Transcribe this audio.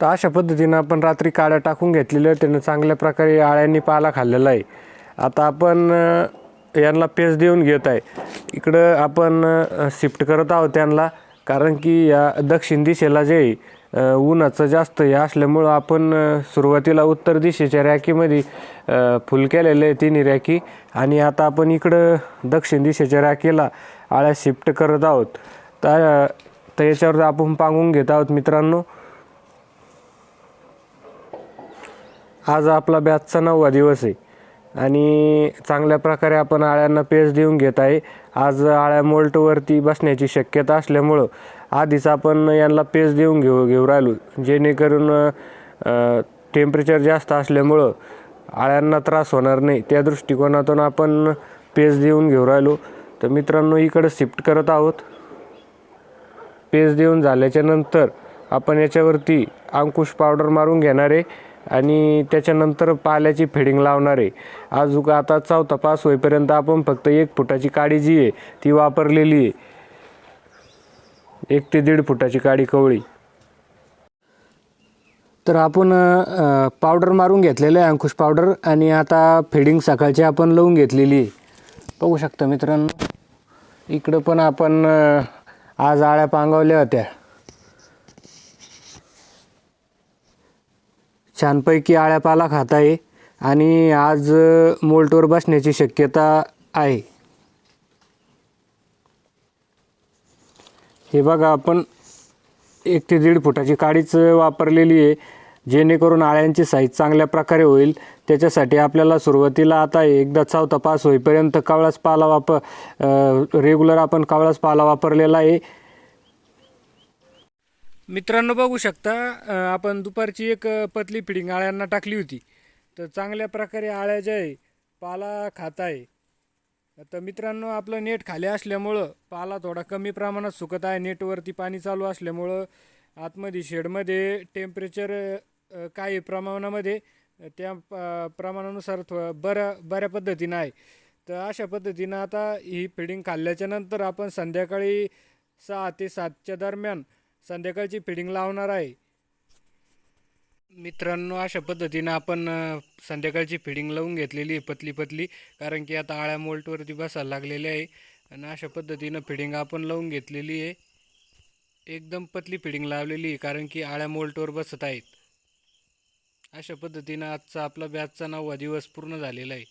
तर अशा पद्धतीनं आपण रात्री काड्या टाकून घेतलेल्या आहेत. त्यानं चांगल्या प्रकारे आळ्यांनी पाला खाल्लेला आहे. आता आपण यांना पेस देऊन घेत आहे. इकडं आपण शिफ्ट करत आहोत त्यांना कारण की या दक्षिण दिशेला जे ऊनाचं उन्हाचं जास्त हे असल्यामुळं आपण सुरुवातीला उत्तर दिशेच्या रॅकीमध्ये फुल केलेलं आहे तिन्ही रॅकी. आणि आता आपण इकडं दक्षिण दिशेच्या रॅकीला आळ्या शिफ्ट करत आहोत. तर तर याच्यावर आपण पांगून घेत आहोत मित्रांनो. आज आपला बॅचचा नववा दिवस आहे. आणि चांगल्या प्रकारे आपण आळ्यांना पेस देऊन घेत आहे. आज आळ्या मोल्टवरती बसण्याची शक्यता असल्यामुळं आधीच आपण यांना पेस देऊन घेऊ घेऊ राहिलो. जेणेकरून टेम्परेचर जास्त असल्यामुळं आळ्यांना त्रास होणार नाही. त्या दृष्टिकोनातून आपण पेस देऊन घेऊ राहिलो. तर मित्रांनो इकडं शिफ्ट करत आहोत. पेज देऊन झाल्याच्यानंतर आपण याच्यावरती अंकुश पावडर मारून घेणार आहे. आणि त्याच्यानंतर पाल्याची फेडिंग लावणार. आहे अजून आता चौथा पास होईपर्यंत आपण फक्त एक फुटाची काडी जी आहे ती वापरलेली आहे. एक ते दीड फुटाची काडी कवळी. तर आपण पावडर मारून घेतलेलं आहे अंकुश पावडर आणि आता फेडिंग सकाळची आपण लावून घेतलेली आहे. बघू शकता मित्रांनो इकडं पण आपण आज आळ्या पांगवल्या होत्या. छानपैकी आळ्यापाला खात आहे आणि आज मोल्टवर बसण्याची शक्यता आहे. हे बघा आपण एक ते दीड फुटाची काडीच वापरलेली आहे जेणेकरून आळ्यांची साईज चांगल्या प्रकारे होईल. त्याच्यासाठी आपल्याला सुरुवातीला आता एकदा चौथा पास होईपर्यंत कावळाच पाला वापर रेग्युलर आपण कावळाच पाला वापरलेला आहे. मित्रांनो बघू शकता आपण दुपारची एक पतली फिडिंग आळ्यांना टाकली होती. तर चांगल्या प्रकारे आळ्या ज्या आहे पाला खात आहे तर मित्रांनो आपलं नेट खाली असल्यामुळं पाला थोडा कमी प्रमाणात सुकत आहे. नेटवरती पाणी चालू असल्यामुळं आतमध्ये शेडमध्ये टेम्परेचर काही प्रमाणामध्ये त्या प्रमाणानुसार थो बऱ्या बऱ्या पद्धतीनं आहे. तर अशा पद्धतीनं आता ही फिडिंग खाल्ल्याच्यानंतर आपण संध्याकाळी सहा ते सातच्या दरम्यान संध्याकाळची फिडिंग लावणार आहे. मित्रांनो अशा पद्धतीनं आपण संध्याकाळची फिडिंग लावून घेतलेली आहे पतली पतली कारण की आता आळ्या मोल्टवरती बसायला लागलेली आहे. आणि अशा पद्धतीनं फिडिंग आपण लावून घेतलेली आहे. एकदम पतली फिडिंग लावलेली आहे कारण की आळ्या मोल्टवर बसत आहेत. अशा पद्धतीनं आजचा आपला बॅचचा नववा दिवस पूर्ण झालेला आहे.